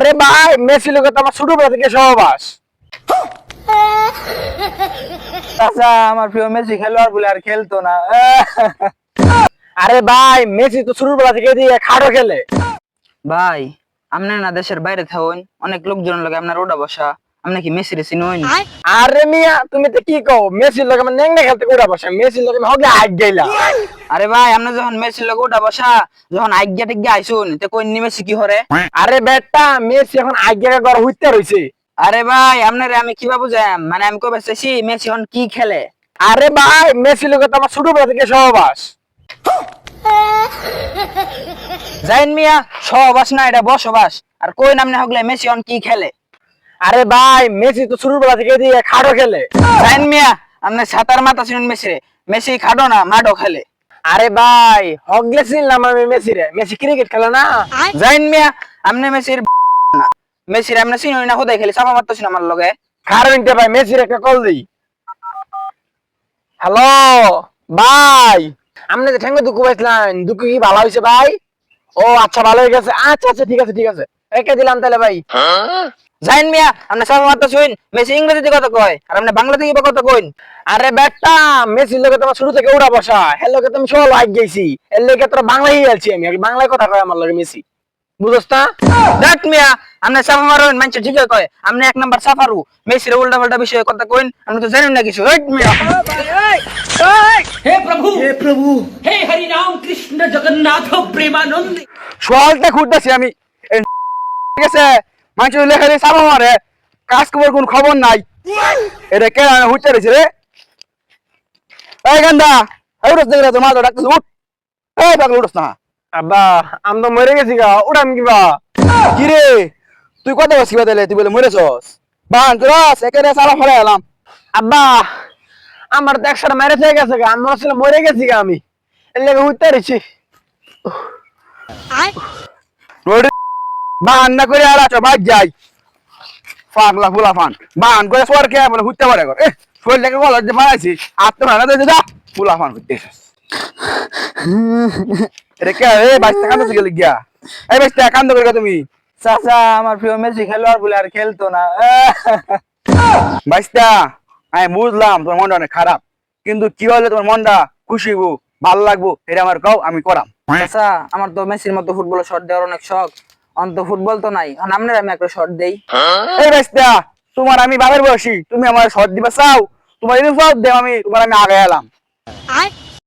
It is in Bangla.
আরে ভাই মেসি লোকে তো আমার ছোটবেলা থেকে সহবাস। আচ্ছা আমার প্রিয় মেসি খেলোয়াড় বলে আর খেলতো না। আরে ভাই মেসি তো ছোটবেলা থেকে দিয়ে খাড়ো খেলে। ভাই আপনি না দেশের বাইরে থাকুন অনেক লোকজন লাগে আপনার ওটা বসা। আপনি কি মেসি রেসি নইন আরে মিয়া তুমি তো কি কও? মেসির লোকে আমার নেংনে খেলতে কোড়া বসে। মেসির আমি হগে হাইট গেলা আরে ভাই আপনি যখন মেসির লোক ওটা বসা যখন আজ্ঞা টিজ্ঞা আইসুন তে কই নি মেসি কি হরে? আরে বেটা মেসি এখন আগে ঘর হইতে রইছে। আরে ভাই আপনারে আমি কিবা বুঝাম? মানে আমি কবে চাইছি মেসি এখন কি খেলে? আরে ভাই মেসি লোকে তো আমার ছোটবেলা থেকে সহবাস। জাইন মিয়া সহবাস না এটা বসবাস। আর কই নামনে হগলে মেসি এখন কি খেলে? আরে ভাই মেসি তো ছোটবেলা থেকে দিয়ে খাড়ো খেলে। জাইন মিয়া আপনি সাতার মাথা শুনুন মেসি রে মেসি খাডো না মাডো খেলে। আরে ভাই হগলে চিনলাম আমি মেসি রে মেসি ক্রিকেট খেলে না? জাইন মিয়া আপনি মেসির না। মেসির আপনি চিনুন না খুদাই খেলে চাপা মারতেছেন আমার লগে। কারণ ভাই মেসির একটা কল দিই। হ্যালো ভাই আপনি যে ঠেঙ্গে দুঃখ পাইছিলেন দুঃখ কি ভালো হয়েছে ভাই? ও আচ্ছা ভালো হয়ে গেছে। আচ্ছা আচ্ছা ঠিক আছে ঠিক আছে। রেখে দিলাম তাহলে ভাই। জাইন মিয়া আপনি সব মাত্র শুন মেসি ইংরেজিতে কত কয়? আর আপনি বাংলা থেকে কত কইন? আরে বেটা মেসি লগে তোমার শুরু থেকে উড়া বসা। হ্যালো কে তুমি সব লাগ গেছি। এর লগে তোর বাংলাই আলছি আমি। আর বাংলায় কথা কয় আমার লগে মেসি। বুঝছতা দেখ মিয়া আপনি সাফা মারুন মানুষ ঠিক কয়। আপনি এক নাম্বার সাফারু। মেসির উল্টা পাল্টা বিষয়ে কথা কইন আপনি তো জানেন না কিছু। হেট মিয়া। হে প্রভু। হে প্রভু। হে হরি নাম কৃষ্ণ জগন্নাথ প্রেমানন্দ। সোয়ালটা খুঁজতেছি আমি। ঠিক আছে? মানুষ লেখা দিয়ে সাবা মারে কাজ খবর কোন খবর নাই। এটা কে হুচে রয়েছে রে? এই গান্দা এই উঠস দেখে তোমার তো ডাক্তার উঠ। এই পাগল উঠস না। আব্বা আমি তো মরে গেছি গা উঠাম কিবা? কি রে? তুই কত বসি বাদালে তুই বলে মরেছস? বান তোরাস ফলে এলাম। আব্বা আমার তো একসাথে মেরে থেকে গেছে গা আমি আসলে মরে গেছি গা আমি। এর লেগে উঠতে রয়েছি বাহান না করে আর আছো বাদ যাই। পাগলা ফুলা ফান। বাহান করে কে বলে হুতে পারে করে যে মারাইছি আর তো ভাড়া দিয়ে যা ফুলা ফান করতে কে এ বাইশটা গেলে গিয়া? এই বাইশটা কান্দ করে তুমি। চাচা আমার প্রিয় মেসি খেলোয়াড় বলে আর খেলতো না। বাইশটা আমি বুঝলাম তোমার মনটা অনেক খারাপ। কিন্তু কি হলে তোমার মনটা? খুশি হব ভালো লাগবো এটা আমার কও আমি করাম। চাচা আমার তো মেসির মতো ফুটবল শট দেওয়ার অনেক শখ। অন্ত ফুটবল তো নাই। এখন আপনার আমি একটা শট দেই। এই বেস্তা তোমার আমি বাবার বয়সী তুমি আমার শর্ট দিবা চাও। তোমার যদি দেও আমি তোমার আমি আগে এলাম।